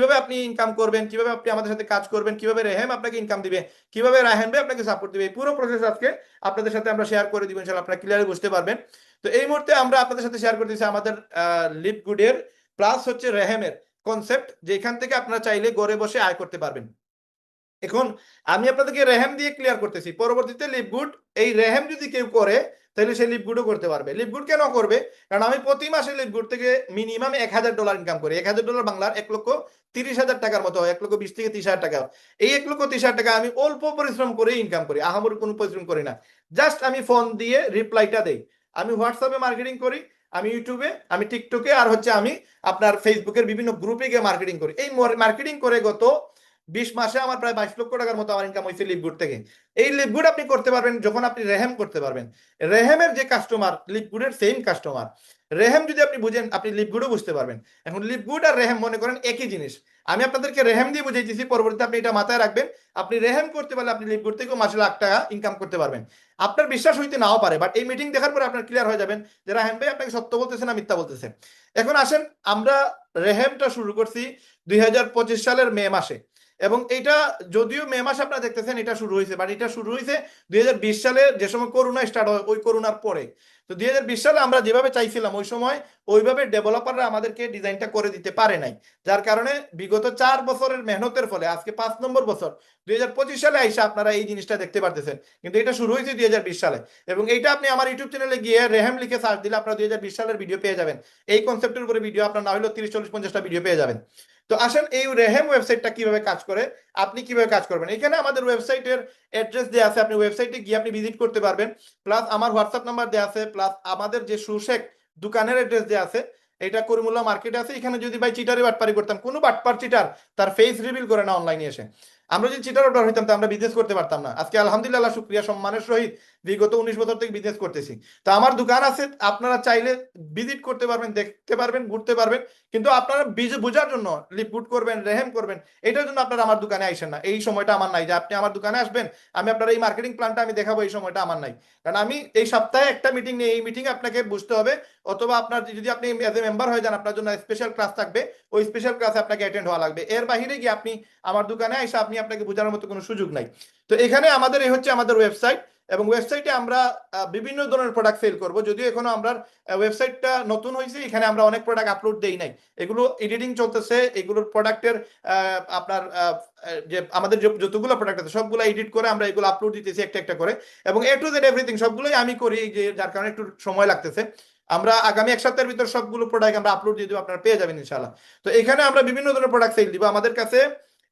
কীভাবে আপনি ইনকাম করবেন, কীভাবে আপনি আমাদের সাথে কাজ করবেন, কীভাবে রেহেম আপনাকে ইনকাম দিবে, কীভাবে রাহেন ভাই আপনাকে সাপোর্ট দিবে, এই পুরো প্রসেস আজকে আপনাদের সাথে আমরা শেয়ার করে দিব, ইনশাআল্লাহ আপনারা ক্লিয়ারলি বুঝতে পারবেন। তো এই মুহূর্তে আমরা আপনাদের সাথে শেয়ার করে দিচ্ছি আমাদের লিপ গুডের প্লাস হচ্ছে রেহেমের কনসেপ্ট যেখান থেকে আপনারা চাইলে গড়ে বসে আয় করতে পারবেন। এখন আমি আপনাদেরকে রেহেম দিয়ে ক্লিয়ার করতেছি। পরবর্তীতে লিপগুড এই রেহেম যদি কেউ করে, তাহলে সে লিপগুডও করতে পারবে। লিপগুড কেন করবে? কারণ আমি প্রতি মাসে লিপগুড থেকে মিনিমাম এক হাজার ডলার ইনকাম করি। এক হাজার ডলার বাংলার এক লক্ষ তিরিশ হাজার টাকার মতো এক লক্ষ বিশ থেকে তিরিশ হাজার টাকা এই এক লক্ষ তিরিশ হাজার টাকা আমি অল্প পরিশ্রম করে ইনকাম করি। আহামরি কোনো পরিশ্রম করি না। জাস্ট আমি ফোন দিয়ে রিপ্লাইটা দেই। আমি হোয়াটসঅ্যাপে মার্কেটিং করি, আমি ইউটিউবে আমি টিকটকে আর হচ্ছে আমি আপনার ফেসবুকের বিভিন্ন গ্রুপে গিয়ে মার্কেটিং করি। এই মার্কেটিং করে গত বিশ মাসে আমার প্রায় বাইশ লক্ষ টাকার মতো আমার ইনকাম হয়েছে লিপগুড থেকে। এই লিপগুড আপনি করতে পারবেন, যখন আপনি রেহেম করতে পারবেন। রেহেমের যে কাস্টমার লিপগুডের সেম কাস্টমার রেহেম যদি আপনি বুঝেন, আপনি লিপগুডও বুঝতে পারবেন। এখন লিপগুড আর রেহেম মনে করেন একই জিনিস। আমি আপনাদেরকে রেহেম দিয়ে বুঝাইতেছি পরবর্তীতে আপনি এটা মাথায় রাখবেন। আপনি রেহেম করতে পারলে আপনি লিপগুড থেকেও মাসে লাখ টাকা ইনকাম করতে পারবেন। আপনার বিশ্বাস হইতে নাও পারে বাট এই মিটিং দেখার পরে আপনার ক্লিয়ার হয়ে যাবেন যে রাহেম ভাই আপনাকে সত্য বলতেছে না মিথ্যা বলতেছে। এখন আসেন, আমরা রেহেমটা শুরু করছি দুই হাজার পঁচিশ সালের মে মাসে। এবং এটা যদিও মে মাসে আপনারা দেখতেছেন, এটা শুরু হয়েছে বাট এটা শুরু হয়েছে দুই হাজার বিশ সালে যে সময় করোনা স্টার্ট হয়, ওই করোনার পরে। তো দুই হাজার বিশ সালে আমরা যেভাবে চাইছিলাম, ওই সময় ওইভাবে ডেভেলপাররা আমাদেরকে ডিজাইনটা করে দিতে পারে নাই। যার কারণে বিগত চার বছরের মেহনতের ফলে, আজকে পাঁচ নম্বর বছর, দুই হাজার পঁচিশ সালে আইসা আপনারা এই জিনিসটা দেখতে পারতেছেন। কিন্তু এটা শুরু হয়েছে দুই হাজার বিশ সালে। এবং এইটা আপনি আমার ইউটিউব চ্যানেলে গিয়ে রেহেম লিখে সার্চ দিলে আপনারা দুই সালের ভিডিও পেয়ে যাবেন। এই কনসেপ্টের উপরে ভিডিও আপনার না হলেও তিরিশ, চল্লিশ, পঞ্চাশটা ভিডিও পেয়ে যাবেন। তো আসেন এই রেহেম ওয়েবসাইটটা কীভাবে কাজ করে? আপনি কীভাবে কাজ করবেন? এখানে আমাদের ওয়েবসাইটের অ্যাড্রেস দেওয়া আছে, আপনি ওয়েবসাইটে গিয়ে আপনি ভিজিট করতে পারবেন। প্লাস আমার হোয়াটসঅ্যাপ নাম্বার দেওয়া আছে প্লাস আমাদের যে সুশেক দোকানের অ্যাড্রেস দেওয়া আছে, এটা করিমুল্লাহ মার্কেটে আছে। এখানে যদি ভাই চিটারে বাটপারি করতাম, কোনো বাটপার চিটার তার ফেস রিভিল করে না অনলাইনে এসে। আমরা যদি চিটার অর্ডার হইতাম, তো আমরা বিজনেস করতে পারতাম না। আজকে আলহামদুলিল্লাহ, শুক্রিয়া, সম্মানের সহিত বিগত উনিশ বছর থেকে বিজনেস করতেছি। তো আমার দোকান আছে, আপনারা চাইলে ভিজিট করতে পারবেন, দেখতে পারবেন, ঘুরতে পারবেন, কিন্তু আপনারা বিজ বোঝার জন্য লিপগুড করবেন রেহেম করবেন, এটার জন্য আপনারা আমার দোকানে আইসেন না। এই সময়টা আমার নাই। যে আপনি আমার দোকানে আসবেন, আমি আপনার এই মার্কেটিং প্ল্যানটা আমি দেখাবো, এই সময়টা আমার নাই। কারণ আমি এই সপ্তাহে একটা মিটিং নিয়ে, এই মিটিং আপনাকে বুঝতে হবে, অথবা আপনার যদি আপনি এজ এ মেম্বার হয়ে যান, আপনার জন্য স্পেশাল ক্লাস থাকবে, ওই স্পেশাল ক্লাসে আপনাকে অ্যাটেন্ড হওয়া লাগবে। এর বাহিরে গিয়ে আপনি আমার দোকানে এসে আপনি আপনাকে বোঝানোর মতো কোনো সুযোগ নাই। তো এখানে আমাদের এই হচ্ছে আমাদের ওয়েবসাইট এবং ওয়েবসাইটে আমরা বিভিন্ন ধরনের প্রোডাক্ট সেল করব। যদিও এখনও আমরা ওয়েবসাইটটা নতুন হয়েছে, এখানে আমরা অনেক প্রোডাক্ট আপলোড দেই নাই। এগুলো এডিটিং চলতেছে, এগুলোর প্রোডাক্টের আপনার যে আমাদের যতগুলো প্রোডাক্ট আছে, সবগুলো এডিট করে আমরা এগুলো আপলোড দিতেছি একটা একটা করে। এবং এ টু জেড এভরিথিং সবগুলোই আমি করি যে যার কারণে একটু সময় লাগতেছে। আমরা আগামী এক সপ্তাহের ভিতর সবগুলো প্রোডাক্ট আমরা আপলোড দিয়ে দেবো, আপনারা পেয়ে যাবেন ইনশাআল্লাহ। তো এখানে আমরা বিভিন্ন ধরনের প্রোডাক্ট সেল দিব। আমাদের কাছে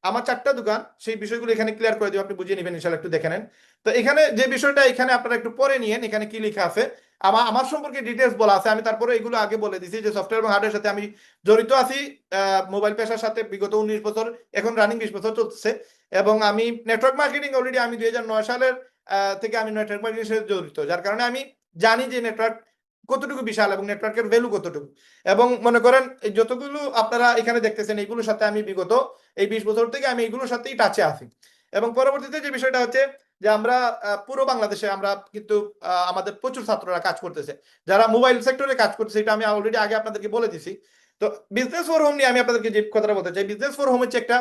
আমার চারটা দোকান, সেই বিষয়গুলো এখানে ক্লিয়ার করে দিব আপনি বুঝিয়ে নেবেন, ইনশাআল্লাহ একটু দেখে নেন। তো এখানে যে বিষয়টা, এখানে আপনারা একটু পরে নিয়েন, এখানে কি লেখা আছে? আমার আমার সম্পর্কে ডিটেলস বলা আছে, আমি তারপরে এগুলো আগে বলে দিছি যে সফটওয়্যার এবং হার্ডওয়্যার সাথে আমি জড়িত আছি মোবাইল পেশার সাথে বিগত উনিশ বছর, এখন রানিং বিশ বছর চলছে এবং আমি নেটওয়ার্ক মার্কেটিং অলরেডি আমি দুই হাজার নয় সালের থেকে আমি নেটওয়ার্ক মার্কেটিং সাথে জড়িত, যার কারণে আমি জানি যে নেটওয়ার্ক কতটুকু বিশাল এবং নেটওয়ার্কের ভ্যালু কতটুকু? এবং মনে করেন, এই যতগুলো আপনারা এখানে দেখতেছেন, এইগুলোর সাথে আমি বিগত এই বিশ বছর থেকে আমি এইগুলোর সাথেই টাচে আছি। এবং পরবর্তীতে যে বিষয়টা হচ্ছে যে আমরা পুরো বাংলাদেশে আমরা কিন্তু আমাদের প্রচুর ছাত্ররা কাজ করতেছে। যারা মোবাইল সেক্টরে কাজ করতেছে, এটা আমি অলরেডি আগে আপনাদেরকে বলে দিছি। তো বিজনেস ফর হোম নিয়ে আমি আপনাদেরকে যে কথাটা বলতে চাই বিজনেস ফর হোম হচ্ছে একটা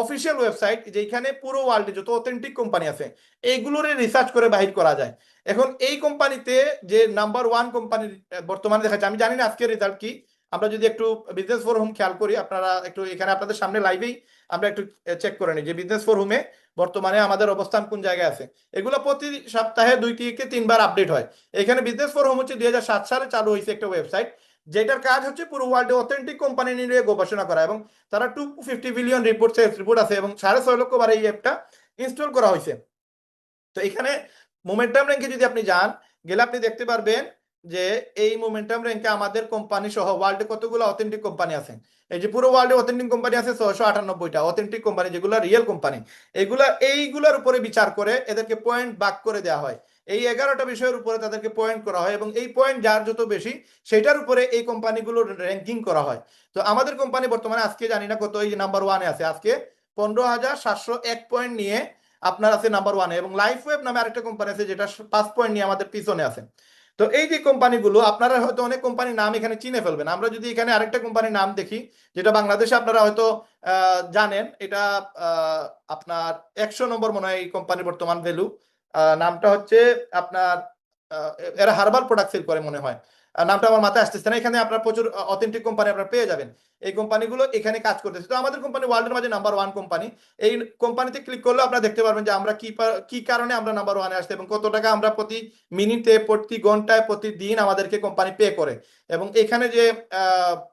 অফিসিয়াল ওয়েবসাইট যেখানে পুরো ওয়ার্ল্ডে যত অথেন্টিক কোম্পানি আছে, এইগুলোর রিসার্চ করে বাহির করা যায়। এখন এই কোম্পানিতে যে নাম্বার ওয়ান কোম্পানি বর্তমানে দেখা যাচ্ছে আমি জানি না আজকের রেজাল্ট কি, আমরা যদি একটু বিজনেস ফর হোম খেয়াল করি, আপনারা একটু এখানে আপনাদের সামনে লাইভেই আমরা একটু চেক করে নিই যে বিজনেস ফর হোমে বর্তমানে আমাদের অবস্থান কোন জায়গায় আছে। এগুলো প্রতি সপ্তাহে দুই থেকে তিনবার আপডেট হয়। এখানে বিজনেস ফর হোম হচ্ছে দুই হাজার সাত সালে চালু হয়েছে একটা ওয়েবসাইট যেটার কাজ হচ্ছে পুরো ওয়ার্ল্ডে অথেন্টিক কোম্পানি নিয়ে গবেষণা করা এবং তারা two fifty billion report sales report আছে এবং সাড়ে ছয় লক্ষ বার এই অ্যাপটা ইনস্টল করা হয়েছে। তো এখানে মোমেন্টাম র্যাঙ্কে যদি আপনি যান, গেলে আপনি দেখতে পারবেন যে এই মোমেন্টাম র্যাঙ্কে আমাদের কোম্পানি সহ ওয়ার্ল্ডে কতগুলো অথেন্টিক কোম্পানি আছে। এই যে পুরো ওয়ার্ল্ডে অথেন্টিক কোম্পানি আছে ছশো আটানব্বইটা অথেন্টিক কোম্পানি যেগুলো রিয়েল কোম্পানি এগুলা, এইগুলোর উপরে বিচার করে এদেরকে পয়েন্ট বাক করে দেওয়া হয়। এই এগারোটা বিষয়ের উপরে তাদেরকে পয়েন্ট করা হয় এবং এই পয়েন্ট যার যত বেশি, সেটার উপরে এই কোম্পানিগুলোর র্যাঙ্কিং করা হয়। তো আমাদের কোম্পানি বর্তমানে আজকে জানি না কত, এই নাম্বার ওয়ানে আছে। আজকে পনেরো হাজার সাতশো এক পয়েন্ট নিয়ে আপনার আছে নাম্বার ওয়ানে এবং লাইফ ওয়েব নামে আরেকটা কোম্পানি আছে যেটা পাঁচ পয়েন্ট নিয়ে আমাদের পিছনে আছে। তো এই যে কোম্পানিগুলো আপনারা হয়তো অনেক কোম্পানির নাম এখানে চিনে ফেলবেন। আমরা যদি এখানে আরেকটা কোম্পানির নাম দেখি, যেটা বাংলাদেশে আপনারা হয়তো জানেন, এটা আপনার একশো নম্বর মনে হয় এই কোম্পানির বর্তমান ভ্যালু নামটা হচ্ছে আপনার এরা হার্বাল প্রোডাক্ট সেল করে মনে হয়। নামটা আমার মাথায় আসতেছে না। এখানে আপনার প্রচুর অথেন্টিক কোম্পানি আপনারা পেয়ে যাবেন। এই কোম্পানিগুলো এখানে কাজ করতেছে। তো আমাদের কোম্পানি ওয়ার্ল্ডের মাঝে নাম্বার ওয়ান কোম্পানি এই কোম্পানিতে ক্লিক করলে আপনারা দেখতে পারবেন যে আমরা কি কি কারণে আমরা নাম্বার ওয়ানে আসতে এবং কত টাকা আমরা প্রতি মিনিটে প্রতি ঘন্টায় প্রতিদিন আমাদেরকে কোম্পানি পে করে। এবং এখানে যে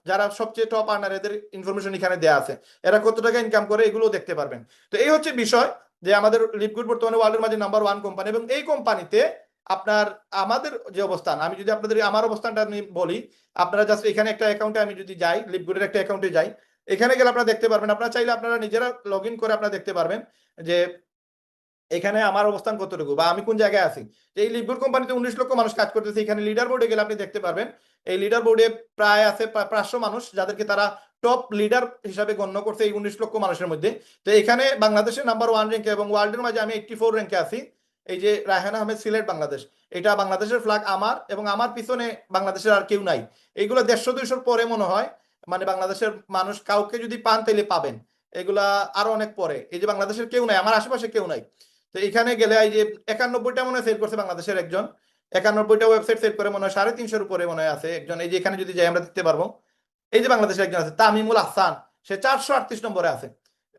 যারা সবচেয়ে টপ আর্নার এদের ইনফরমেশন এখানে দেওয়া আছে, এরা কত টাকা ইনকাম করে এগুলো দেখতে পারবেন। তো এই হচ্ছে বিষয়। যে আমাদের লিপগুড বর্তমানে ওয়ার্ল্ডের মাঝে নাম্বার ওয়ান কোম্পানি এবং এই কোম্পানিতে আপনার, আমাদের যে অবস্থান, আমি যদি আপনাদের আমার অবস্থানটা আমি বলি, আপনারা জাস্ট এখানে একটা অ্যাকাউন্টে আমি যদি যাই লিপগুডের একটা অ্যাকাউন্টে যাই, এখানে গেলে আপনারা দেখতে পারবেন, আপনারা চাইলে আপনারা নিজেরা লগ করে আপনারা দেখতে পারবেন যে এখানে আমার অবস্থান কতটুকু বা আমি কোন জায়গায় আছি। এই লিপগুড কোম্পানিতে উনিশ লক্ষ মানুষ কাজ করতেছে, এখানে লিডার বোর্ডে গেলে আপনি দেখতে পারবেন এই লিডার বোর্ডে প্রায় আছে পাঁচশো মানুষ যাদেরকে তারা টপ লিডার হিসাবে গণ্য করছে এই উনিশ লক্ষ মানুষের মধ্যে। তো এখানে বাংলাদেশের নাম্বার ওয়ান র্যাঙ্কে এবং ওয়ার্ল্ডের মাঝে আমি এইটটি ফোর র্যাঙ্কে আছি। এই যে রায়হান আহমেদ, সিলেট, বাংলাদেশ। এটা বাংলাদেশের ফ্ল্যাগ আমার এবং আমার পিছনে বাংলাদেশের আর কেউ নাই। এইগুলো দেড়শো, দুইশোর পরে মনে হয় মানে বাংলাদেশের মানুষ কাউকে যদি পান তাইলে পাবেন। এগুলা আরও অনেক পরে। এই যে বাংলাদেশের কেউ নাই, আমার আশেপাশে কেউ নাই। তো এখানে গেলে এই যে একানব্বইটা মনে সেল করছে বাংলাদেশের একজন। একানব্বইটা ওয়েবসাইট সেল করে মনে হয় সাড়ে তিনশোর উপরে মনে হয় আছে। একজন, এই যে এখানে যদি যাই আমরা দেখতে পারব, এই যে বাংলাদেশের একজন আছে, তামিমুল আহসান সে চারশো আটত্রিশ নম্বরে আছে।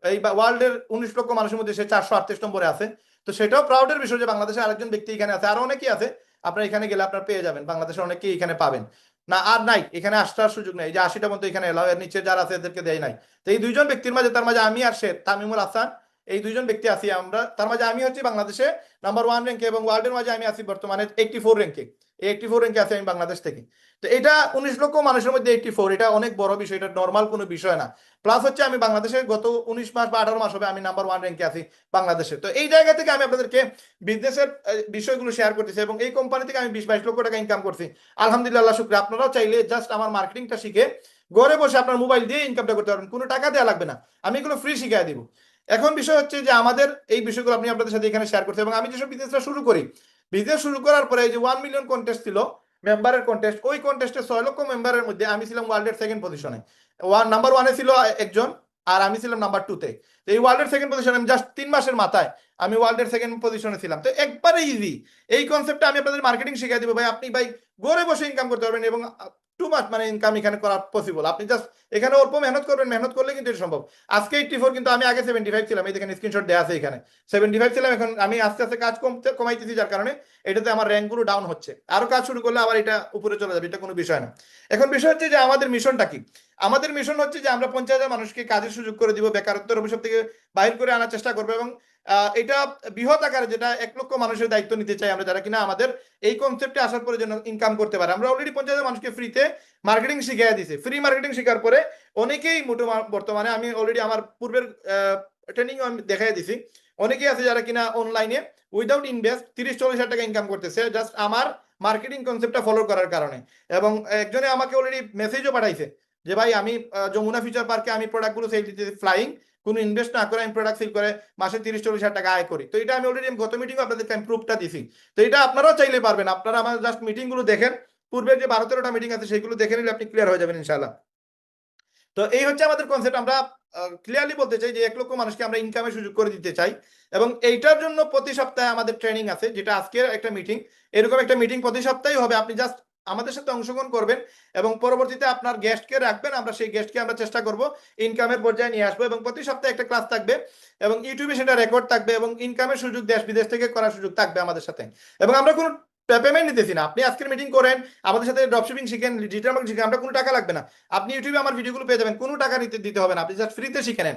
এই ওয়ার্ল্ডের উনিশ লক্ষ মানুষের মধ্যে সে চারশো আটত্রিশ নম্বরে আছে। তো সেটাও প্রাউডের বিষয় যে বাংলাদেশে আরেকজন ব্যক্তি এখানে আছে। আরও অনেকেই আছে, আপনার এখানে গেলে আপনার পেয়ে যাবেন। বাংলাদেশের অনেকেই এখানে পাবেন। না, আর নাই, এখানে আসার সুযোগ নেই। যে আশিটা মতো এখানে এলাও এর নিচে যারা আছে, এদেরকে দেয় নাই। তো এই দুইজন ব্যক্তির মাঝে, তার মাঝে আমি আর সে, তামিমুল হাসান এই দুইজন ব্যক্তি আছি আমরা। তার মাঝে আমি হচ্ছি বাংলাদেশে নাম্বার ওয়ান র্যাঙ্কে এবং ওয়ার্ল্ডের মাঝে আমি আছি বর্তমানে এইটটি ফোর র্যাঙ্কে এই এইটটি ফোর র্যাঙ্কে আছি আমি বাংলাদেশ থেকে। তো এটা উনিশ লক্ষ মানুষের মধ্যে এইটটি ফোর এটা অনেক বড় বিষয়, এটা নর্মাল কোনো বিষয় না। প্লাস হচ্ছে আমি বাংলাদেশে গত উনিশ মাস বা আঠারো মাস হবে আমি নাম্বার ওয়ান র্যাঙ্কে আছি বাংলাদেশে। তো এই জায়গা থেকে আমি আপনাদেরকে বিজনেসের বিষয়গুলো শেয়ার করতেছি এবং এই কোম্পানি থেকে আমি বিশ বাইশ লক্ষ টাকা ইনকাম করছি। আলহামদুলিল্লাহ শুক্রিয়া। আপনারাও চাইলে জাস্ট আমার মার্কেটিংটা শিখে ঘরে বসে আপনার মোবাইল দিয়ে ইনকামটা করতে পারবেন। কোনো টাকা দেওয়া লাগবে না। আমি এগুলো ফ্রি শিখিয়ে দিব। এখন বিষয় হচ্ছে যে আমাদের এই বিষয়গুলো আপনি আপনাদের সাথে এখানে শেয়ার করতে এবং আমি যেসব বিজনেসটা শুরু করি বিজনেস শুরু করার পরে যে ওয়ান মিলিয়ন কন্টেস্ট ছিল মেম্বারের কন্টেস্ট ওই কন্টেস্টে ছয় লক্ষ মেম্বারের মধ্যে আমি ছিলাম ওয়ার্ল্ডের সেকেন্ড পজিশনে ওয়ান নাম্বার ওয়ানে ছিল একজন আর আমি ছিলাম নাম্বার টুতে তো। এই ওয়ার্ল্ডের সেকেন্ড পজিশনে আমি জাস্ট তিন মাসের মাথায় আমি ওয়ার্ল্ডের সেকেন্ড পজিশনে ছিলাম। তো একবারে ইজি এই কনসেপ্টটা আমি আপনাদের মার্কেটিং শিখিয়ে দিব। ভাই, আপনি ভাই, ঘরে বসে ইনকাম করতে পারবেন এবং টু মাস মানে ইনকাম এখানে করা পসিবল আপনি জাস্ট এখানে অল্প মেহনত করবেন, মেহনত করলে কিন্তু এটা সম্ভব। আজকে এইটটি ফোর কিন্তু আমি আগে সেভেন্টি ফাইভ ছিলাম, এই দেখেন স্ক্রিনশট দেওয়া আছে এখানে। সেভেন্টি ফাইভ ছিলাম, এখন আমি আস্তে আস্তে কাজ কমতে কমাইতেছি, যার কারণে এটাতে আমার র্যাঙ্কগুলো ডাউন হচ্ছে। আরও কাজ শুরু করলে আবার এটা উপরে চলে যাবে, এটা কোনো বিষয় না। এখন বিষয় হচ্ছে যে আমাদের মিশনটা কি? আমাদের মিশন হচ্ছে যে আমরা পঞ্চাশ হাজার মানুষকে কাজের সুযোগ করে দিব, বেকারত্বের অভিশাপ থেকে বাহির করে আনার চেষ্টা করব এবং এটা বৃহৎ আকারে যেটা এক লক্ষ মানুষের দায়িত্ব নিতে চাই আমরা, যারা কিনা আমাদের এই কনসেপ্টে আসার পরে যেন ইনকাম করতে পারে। আমরা অলরেডি পঞ্চাশ মানুষকে ফ্রিতে মার্কেটিং শিখিয়ে দিছি ফ্রি মার্কেটিং শেখার পরে অনেকেই মোটো বর্তমানে আমি অলরেডি আমার পূর্বের ট্রেনিং আমি দেখাই দিছি অনেকেই আছে যারা কিনা অনলাইনে উইদাউট ইনভেস্ট তিরিশ, চল্লিশ হাজার টাকা ইনকাম করতেছে জাস্ট আমার মার্কেটিং কনসেপ্টটা ফলো করার কারণে। এবং একজনে আমাকে অলরেডি মেসেজও পাঠাইছে যে, ভাই, আমি যমুনা ফিউচার পার্কে আমি প্রোডাক্টগুলো সেল দিতে ফ্লাইং কোনো ইনভেস্ট না করে আমি প্রোডাক্ট সেল করে মাসে তিরিশ, চল্লিশ হাজার টাকা আয় করি। তো এটা আমি অলরেডি গত মিটিং আপনাদেরকে আমি প্রুফটা দিছি। তো এটা আপনারাও চাইলে পারবেন। আপনারা আমার জাস্ট মিটিংগুলো দেখেন। পূর্বের যে বারো তেরোটা মিটিং আছে সেগুলো দেখে নিলে আপনি ক্লিয়ার হয়ে যাবেন ইনশাল্লাহ তো এই হচ্ছে আমাদের কনসেপ্ট আমরা ক্লিয়ারলি বলতে চাই যে এক লক্ষ মানুষকে আমরা ইনকামের সুযোগ করে দিতে চাই এবং এইটার জন্য প্রতি সপ্তাহে আমাদের ট্রেনিং আছে, যেটা আজকের একটা মিটিং এরকম একটা মিটিং প্রতি সপ্তাহে হবে। আপনি জাস্ট আমাদের সাথে অংশগ্রহণ করবেন এবং পরবর্তীতে আপনার গেস্টকে রাখবেন, আমরা সেই গেস্টকে আমরা চেষ্টা করব ইনকামের পর্যায়ে নিয়ে আসব এবং প্রতি সপ্তাহে একটা ক্লাস থাকবে এবং ইউটিউবে সেটা রেকর্ড থাকবে এবং ইনকামের সুযোগ দেশ বিদেশ থেকে করার সুযোগ থাকবে আমাদের সাথে। এবং আমরা কোনো পেমেন্ট নিতেছি না। আপনি আজকের মিটিং করেন, আমাদের সাথে ড্রপশিপিং শিখেন ডিজিটাল মার্কেটিং শিখেন, আমরা কোনো টাকা লাগবে না। আপনি ইউটিউবে আমার ভিডিওগুলো পেয়ে যাবেন, কোনো টাকা নিতে দিতে হবে না, আপনি জাস্ট ফ্রিতে শিখে নেন।